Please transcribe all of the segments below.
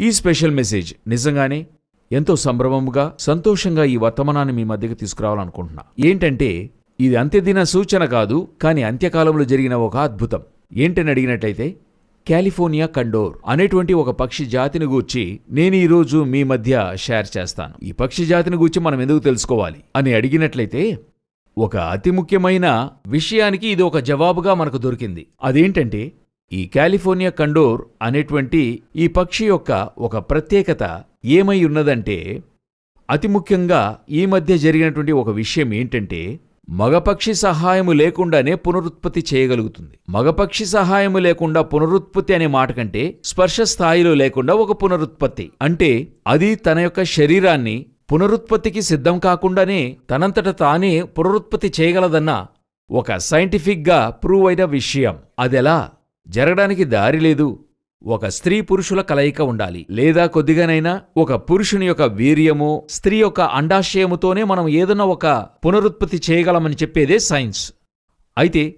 ఈ special message నిజంగానే ఎంతో సంభ్రమముగా సంతోషంగా ఈ వర్తమానాన్ని మీ మధ్యకి తీసుకురావాలనుకుంటున్నా. ఏంటంటే ఇది అంత్యదిన సూచన కాదు కానీ అంత్యకాలంలో జరిగిన ఒక అద్భుతం. ఏంటని అడిగినట్లయితే కాలిఫోర్నియా కండోర్ అనేటువంటి ఒక పక్షి జాతిని గూర్చి నేను ఈరోజు మీ మధ్య షేర్ చేస్తాను. ఈ పక్షి జాతిని గూర్చి మనం ఎందుకు తెలుసుకోవాలి? అని అడిగినట్లయితే ఒక అతి ముఖ్యమైన విషయానికి ఇది ఒక జవాబుగా మనకు దొరికింది. అదేంటంటే ఈ కాలిఫోర్నియా కండోర్ అనేటువంటి ఈ పక్షి యొక్క ఒక ప్రత్యేకత ఏమై ఉన్నదంటే అతి ముఖ్యంగా ఈ మధ్య జరిగినటువంటి ఒక విషయం ఏంటంటే మగపక్షి సహాయము లేకుండానే పునరుత్పత్తి చేయగలుగుతుంది. మగపక్షి సహాయము లేకుండా పునరుత్పత్తి అనే మాట కంటే స్పర్శ స్థాయిలో లేకుండా ఒక పునరుత్పత్తి. అంటే అది తన యొక్క శరీరాన్ని పునరుత్పత్తికి సిద్ధం కాకుండానే తనంతట తానే పునరుత్పత్తి చేయగలదన్న ఒక సైంటిఫిక్గా ప్రూవ్ అయిన విషయం. అదెలా? జరగడానికి దారి లేదు. ఒక స్త్రీ పురుషుల కలయిక ఉండాలి. లేదా కొద్దిగానైనా ఒక పురుషుని యొక్క వీర్యము స్త్రీ యొక్క అండాశయముతోనే మనం ఏదన్నా ఒక పునరుత్పత్తి చేయగలమని చెప్పేదే సైన్స్. అయితే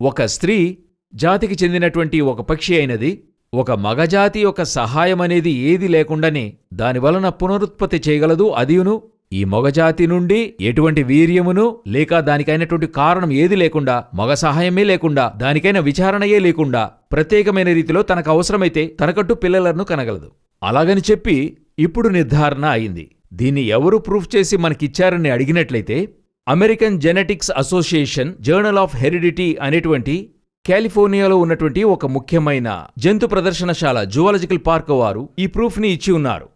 ఒక స్త్రీ జాతికి చెందినటువంటి ఒక పక్షి అయినది ఒక మగజాతి యొక్క సహాయమనేది ఏది లేకుండానే దానివలన పునరుత్పత్తి చేయగలదు అదియును ఈ మొగజాతి నుండి ఎటువంటి వీర్యమును లేక దానికైనటువంటి కారణం ఏది లేకుండా మగ సహాయమే లేకుండా దానికైన విచారణయే లేకుండా ప్రత్యేకమైన రీతిలో తనకు అవసరమైతే తనకట్టు పిల్లలను కనగలదు. అలాగని చెప్పి ఇప్పుడు నిర్ధారణ అయింది. దీన్ని ఎవరు ప్రూఫ్ చేసి మనకిచ్చారని అడిగినట్లయితే American genetics association journal of heredity అనేటువంటి కాలిఫోర్నియాలో ఉన్నటువంటి ఒక ముఖ్యమైన జంతు ప్రదర్శనశాల జువాలజికల్ పార్క్ వారు ఈ ప్రూఫ్ని ఇచ్చి ఉన్నారు.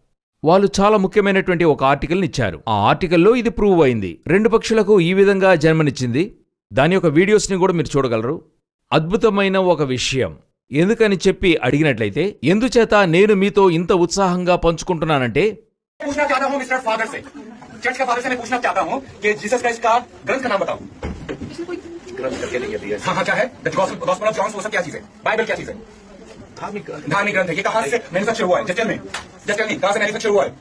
వాళ్ళు చాలా ముఖ్యమైనటువంటి ఒక ఆర్టికల్ని ఇచ్చారు ఆ ఆర్టికల్లో ఇది ప్రూవ్ అయింది రెండు పక్షులకు ఈ విధంగా జన్మనిచ్చింది దాని యొక్క వీడియోస్ని కూడా మీరు చూడగలరు అద్భుతమైన ఒక విషయం ఎందుకని చెప్పి అడిగినట్లయితే ఎందుచేత నేను మీతో ఇంత ఉత్సాహంగా పంచుకుంటున్నానంటే पूछना चाहता हूँ मिस्टर फादर से चर्च का फादर से मैं पूछना चाहता हूँ कि जीसस क्राइस्ट का ग्रंथ का नाम बताओ ग्रंथ करके नहीं है हाँ हाँ क्या है गॉस्पल ऑफ जॉन वो सब क्या चीज है बाइबल क्या चीज है धार्मिक धार्मिक ग्रंथ है ये कहाँ से मैन्युफैक्चर हुआ है just tell me just tell me कहाँ से मैन्युफैक्चर हुआ है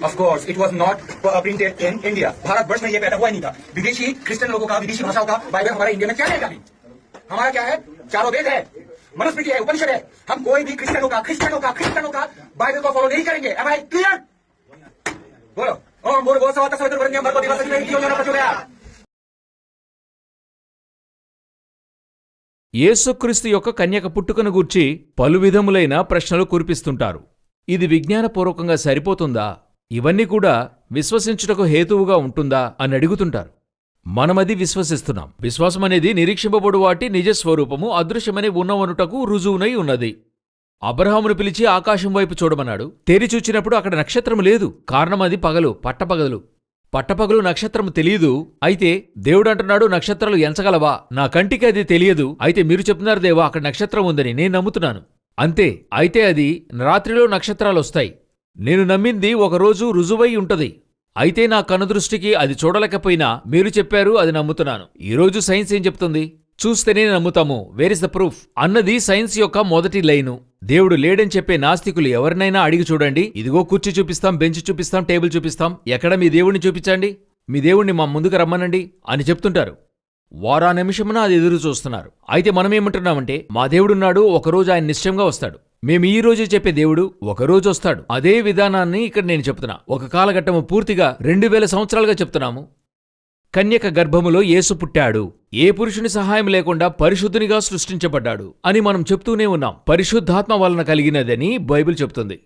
of course it was not printed in India Bharat वर्ष में ये पैदा हुआ ही नहीं था विदेशी क्रिश्चियन लोगों का विदेशी भाषाओं का बाइबल हमारे इंडिया में क्या है अभी हमारा क्या है चारों वेद है मनुस्मृति है उपनिषद है हम कोई भी क्रिश्चियनों का क्रिश्चियनों का क्रिश्चियनों का बाइबल को फॉलो नहीं करेंगे एम आई क्लियर बोलो ओम बोलो बोलो सवाता सवेतर वरण्यम भर्गो दिवस में कियो ना प्रचोदयात् యేసుక్రీస్తు యొక్క కన్యక పుట్టుకను గూర్చి పలు విధములైన ప్రశ్నలు కురిపిస్తుంటారు ఇది విజ్ఞానపూర్వకంగా సరిపోతుందా? ఇవన్నీ కూడా విశ్వసించుటకు హేతువుగా ఉంటుందా? అని అడుగుతుంటారు. మనమది విశ్వసిస్తున్నాం. విశ్వాసం అనేది నిరీక్షింపబడు వాటి నిజ స్వరూపము అదృశ్యమని ఉన్నవనుటకు రుజువునై ఉన్నది. అబ్రహామును పిలిచి ఆకాశం వైపు చూడమన్నాడు. తెరి చూచినప్పుడు అక్కడ నక్షత్రం లేదు. కారణం అది పగలు పట్టపగలు. పట్టపగలు నక్షత్రం తెలియదు. అయితే దేవుడు అంటున్నాడు నక్షత్రాలు ఎంచగలవా? నా కంటికి అది తెలియదు. అయితే మీరు చెప్తున్నారు దేవా అక్కడ నక్షత్రం ఉందని నేను నమ్ముతున్నాను. అంతే అయితే అది రాత్రిలో నక్షత్రాలు వస్తాయి నేను నమ్మింది ఒకరోజు రుజువై ఉంటది. అయితే నా కనుదృష్టికి అది చూడలేకపోయినా మీరు చెప్పారు అది నమ్ముతున్నాను. ఈరోజు సైన్స్ ఏం చెప్తుంది? చూస్తేనే నమ్ముతాము. వేర్ ఇస్ ద ప్రూఫ్ అన్నది సైన్స్ యొక్క మొదటి లైను. దేవుడు లేడని చెప్పే నాస్తికులు ఎవరినైనా అడిగి చూడండి. ఇదిగో కుర్చీ చూపిస్తాం బెంచ్ చూపిస్తాం టేబుల్ చూపిస్తాం. ఎక్కడ మీ దేవుణ్ణి చూపించండి? మీ దేవుణ్ణి మా ముందుకు రమ్మనండి అని చెప్తుంటారు. వారా నిమిషమున అది ఎదురు చూస్తున్నారు. అయితే మనం ఏమంటున్నామంటే మా దేవుడున్నాడు ఒకరోజు ఆయన నిశ్చయంగా వస్తాడు. మేము ఈ రోజు చెప్పే దేవుడు ఒకరోజు వస్తాడు. అదే విధానాన్ని ఇక్కడ నేను చెప్తున్నా. ఒక కాలఘట్టము పూర్తిగా రెండు వేల సంవత్సరాలుగా చెప్తున్నాము. కన్యక గర్భములో యేసు పుట్టాడు. ఏ పురుషుని సహాయం లేకుండా పరిశుద్ధునిగా సృష్టించబడ్డాడు అని మనం చెప్తూనే ఉన్నాం. పరిశుద్ధాత్మ వలన కలిగినదని బైబిల్ చెప్తుంది.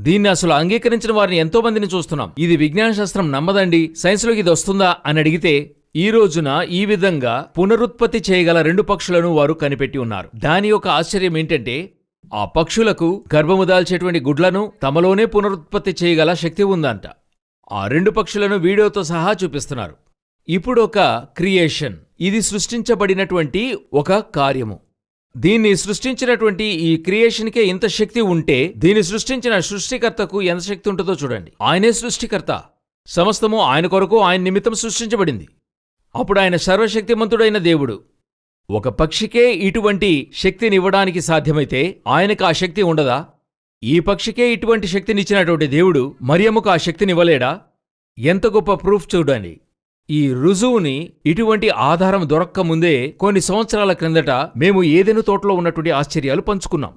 దీన్ని అసలు అంగీకరించిన వారిని ఎంతో మందిని చూస్తున్నాం. ఇది విజ్ఞాన శాస్త్రం నమ్మదండి. సైన్స్లోకి ఇది వస్తుందా అని అడిగితే ఈ రోజున ఈ విధంగా పునరుత్పత్తి చేయగల రెండు పక్షులను వారు కనిపెట్టి ఉన్నారు. దాని యొక్క ఆశ్చర్యం ఏంటంటే ఆ పక్షులకు గర్భము దాల్చేటువంటి గుడ్లను తమలోనే పునరుత్పత్తి చేయగల శక్తి ఉందంట. ఆ రెండు పక్షులను వీడియోతో సహా చూపిస్తున్నారు. ఇప్పుడు ఒక క్రియేషన్. ఇది సృష్టించబడినటువంటి ఒక కార్యము. దీన్ని సృష్టించినటువంటి ఈ క్రియేషన్కే ఇంత శక్తి ఉంటే దీన్ని సృష్టించిన సృష్టికర్తకు ఎంత శక్తి ఉంటుందో చూడండి. ఆయనే సృష్టికర్త. సమస్తము ఆయన కొరకు ఆయన నిమిత్తం సృష్టించబడింది. అప్పుడు ఆయన సర్వశక్తిమంతుడైన దేవుడు. ఒక పక్షికే ఇటువంటి శక్తినివ్వడానికి సాధ్యమైతే ఆయనకు ఆ శక్తి ఉండదా? ఈ పక్షికే ఇటువంటి శక్తినిచ్చినటువంటి దేవుడు మరియమ్మకు ఆ శక్తినివ్వలేడా ఎంత గొప్ప ప్రూఫ్ చూడండి. ఈ రుజువుని ఇటువంటి ఆధారం దొరక్క ముందే కొన్ని సంవత్సరాల క్రిందట మేము ఏదెను తోటలో ఉన్నటువంటి ఆశ్చర్యాలు పంచుకున్నాం.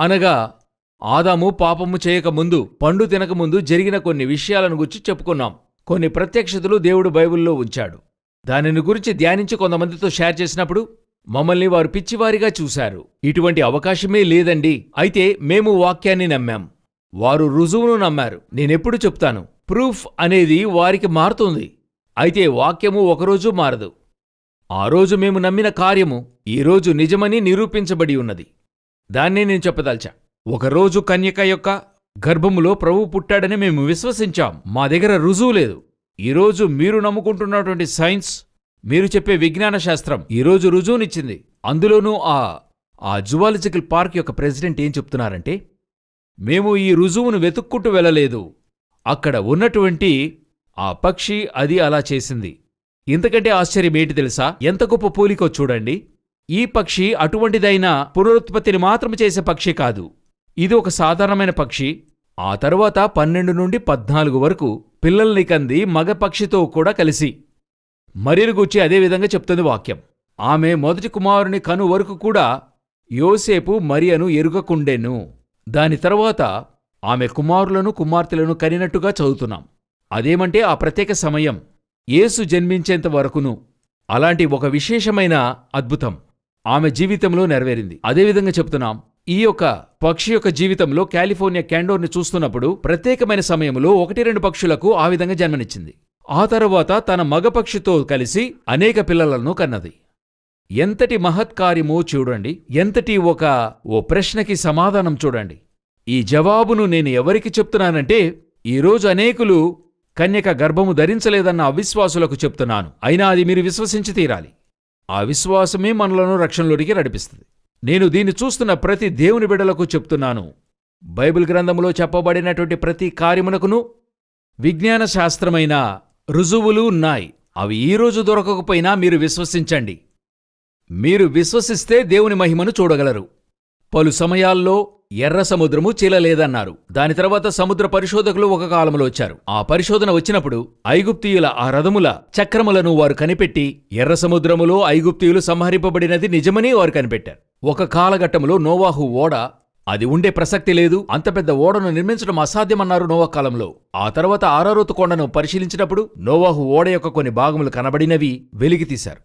అనగా ఆదాము పాపము చేయకముందు పండు తినకముందు జరిగిన కొన్ని విషయాలను గురించి చెప్పుకున్నాం. కొన్ని ప్రత్యక్షతలు దేవుడు బైబిల్లో ఉంచాడు. దానిని గురించి ధ్యానించి కొంతమందితో షేర్ చేసినప్పుడు మమ్మల్ని వారు పిచ్చివారిగా చూశారు. ఇటువంటి అవకాశమే లేదండి. అయితే మేము వాక్యాన్ని నమ్మాం. వారు రుజువును నమ్మారు. నేనెప్పుడు చెప్తాను? ప్రూఫ్ అనేది వారికి మారుతుంది. అయితే వాక్యము ఒకరోజు మారదు. ఆ రోజు మేము నమ్మిన కార్యము ఈ రోజు నిజమని నిరూపించబడి ఉన్నది. దాన్నే నేను చెప్పదల్చా. ఒకరోజు కన్యక యొక్క గర్భములో ప్రభు పుట్టాడని మేము విశ్వసించాం. మా దగ్గర రుజువు లేదు. ఈరోజు మీరు నమ్ముకుంటున్నటువంటి సైన్స్ మీరు చెప్పే విజ్ఞాన శాస్త్రం ఈరోజు రుజువునిచ్చింది. అందులోనూ ఆ ఆ జువాలజికల్ పార్క్ యొక్క ప్రెసిడెంట్ ఏం చెప్తున్నారంటే మేము ఈ రుజువును వెతుక్కుంటూ వెళ్ళలేదు. అక్కడ ఉన్నటువంటి ఆ పక్షి అది అలా చేసింది. ఇంతకంటే ఆశ్చర్యం ఏంటి తెలుసా? ఎంత గొప్ప పోలికో చూడండి. ఈ పక్షి అటువంటిదైన పునరుత్పత్తిని మాత్రం చేసే పక్షి కాదు. ఇది ఒక సాధారణమైన పక్షి. ఆ తరువాత పన్నెండు నుండి పద్నాలుగు వరకు పిల్లల్ని కంది మగపక్షితో కూడా కలిసి. మరియను గూర్చి అదేవిధంగా చెప్తుంది వాక్యం. ఆమె మొదటి కుమారుని కను వరకు కూడా యోసేపు మరియను ఎరుగకుండెను. దాని తరువాత ఆమె కుమారులను కుమార్తెలను కనినట్టుగా చదువుతున్నాం. అదేమంటే ఆ ప్రత్యేక సమయం. యేసు జన్మించేంత వరకును. అలాంటి ఒక విశేషమైన అద్భుతం ఆమె జీవితంలో నెరవేరింది. అదేవిధంగా చెప్తున్నాం. ఈ యొక్క పక్షి యొక్క జీవితంలో కాలిఫోర్నియా క్యాండోర్ని చూస్తున్నప్పుడు ప్రత్యేకమైన సమయంలో ఒకటి రెండు పక్షులకు ఆ విధంగా జన్మనిచ్చింది. ఆ తరువాత తన మగ పక్షితో కలిసి అనేక పిల్లలను కన్నది. ఎంతటి మహత్కార్యమో చూడండి ఎంతటి ఒక ఓ ప్రశ్నకి సమాధానం చూడండి. ఈ జవాబును నేను ఎవరికి చెప్తున్నానంటే ఈరోజు అనేకులు కన్యక గర్భము ధరించలేదన్న అవిశ్వాసులకు చెప్తున్నాను. అయినా అది మీరు విశ్వసించి తీరాలి. ఆ విశ్వాసమే మనలను రక్షణలోనికి నడిపిస్తుంది. నేను దీన్ని చూస్తున్న ప్రతి దేవుని బిడలకు చెప్తున్నాను. బైబిల్ గ్రంథములో చెప్పబడినటువంటి ప్రతి కార్యమునకును విజ్ఞాన శాస్త్రమైన రుజువులు ఉన్నాయి. అవి ఈ రోజు దొరకకపోయినా మీరు విశ్వసించండి. మీరు విశ్వసిస్తే దేవుని మహిమను చూడగలరు. పలు సమయాల్లో ఎర్ర సముద్రము చీలలేదన్నారు. దాని తర్వాత సముద్ర పరిశోధకులు ఒక కాలంలో వచ్చారు. ఆ పరిశోధన వచ్చినప్పుడు ఐగుప్తీయుల ఆ రథముల చక్రములను వారు కనిపెట్టి ఎర్ర సముద్రములో ఐగుప్తీయులు సంహరింపబడినది నిజమని వారు కనిపెట్టారు. ఒక కాలఘట్టంలో నోవాహు ఓడ అది ఉండే ప్రసక్తి లేదు. అంత పెద్ద ఓడను నిర్మించడం అసాధ్యమన్నారు నోవా కాలంలో. ఆ తర్వాత ఆరారోతు కొండను పరిశీలించినప్పుడు నోవాహు ఓడ యొక్క కొన్ని భాగములు కనబడినవి వెలికితీశారు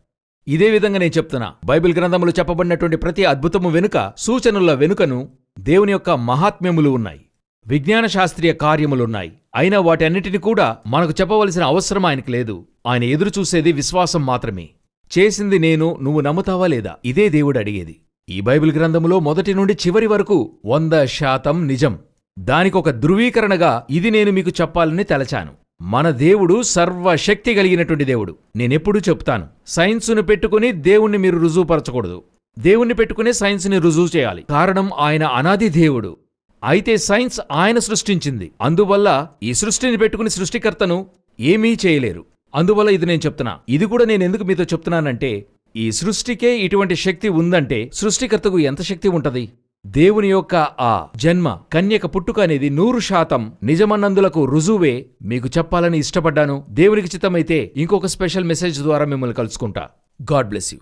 ఇదే విధంగా నేను చెప్తున్నా. బైబిల్ గ్రంథములు చెప్పబడినటువంటి ప్రతి అద్భుతము వెనుక సూచనల వెనుకను దేవుని యొక్క మహాత్మ్యములు ఉన్నాయి. విజ్ఞాన శాస్త్రీయ కార్యములున్నాయి. అయినా వాటన్నిటిని కూడా మనకు చెప్పవలసిన అవసరం ఆయనకి లేదు. ఆయన ఎదురుచూసేది విశ్వాసం మాత్రమే. చేసింది నేను నువ్వు నమ్ముతావా లేదా? ఇదే దేవుడు అడిగేది. ఈ బైబిల్ గ్రంథములో మొదటి నుండి చివరి వరకు వంద శాతం నిజం. దానికొక ధృవీకరణగా ఇది నేను మీకు చెప్పాలని తలచాను. మన దేవుడు సర్వశక్తి కలిగినటువంటి దేవుడు. నేనెప్పుడూ చెప్తాను సైన్సును పెట్టుకుని దేవుణ్ణి మీరు రుజువుపరచకూడదు. దేవుణ్ణి పెట్టుకునే సైన్స్ని రుజువు చేయాలి. కారణం ఆయన అనాది దేవుడు. అయితే సైన్స్ ఆయన సృష్టించింది. అందువల్ల ఈ సృష్టిని పెట్టుకుని సృష్టికర్తను ఏమీ చేయలేరు. అందువల్ల ఇది నేను చెప్తున్నా. ఇది కూడా నేను ఎందుకు మీతో చెప్తున్నానంటే ఈ సృష్టికే ఇటువంటి శక్తి ఉందంటే సృష్టికర్తకు ఎంత శక్తి ఉంటది? దేవుని యొక్క ఆ జన్మ కన్యక పుట్టుక అనేది నూరు శాతం నిజమన్నందులకు రుజువే మీకు చెప్పాలని ఇష్టపడ్డాను. దేవునికి చిత్తమైతే ఇంకొక స్పెషల్ మెసేజ్ ద్వారా మిమ్మల్ని కలుసుకుంటా. God bless you.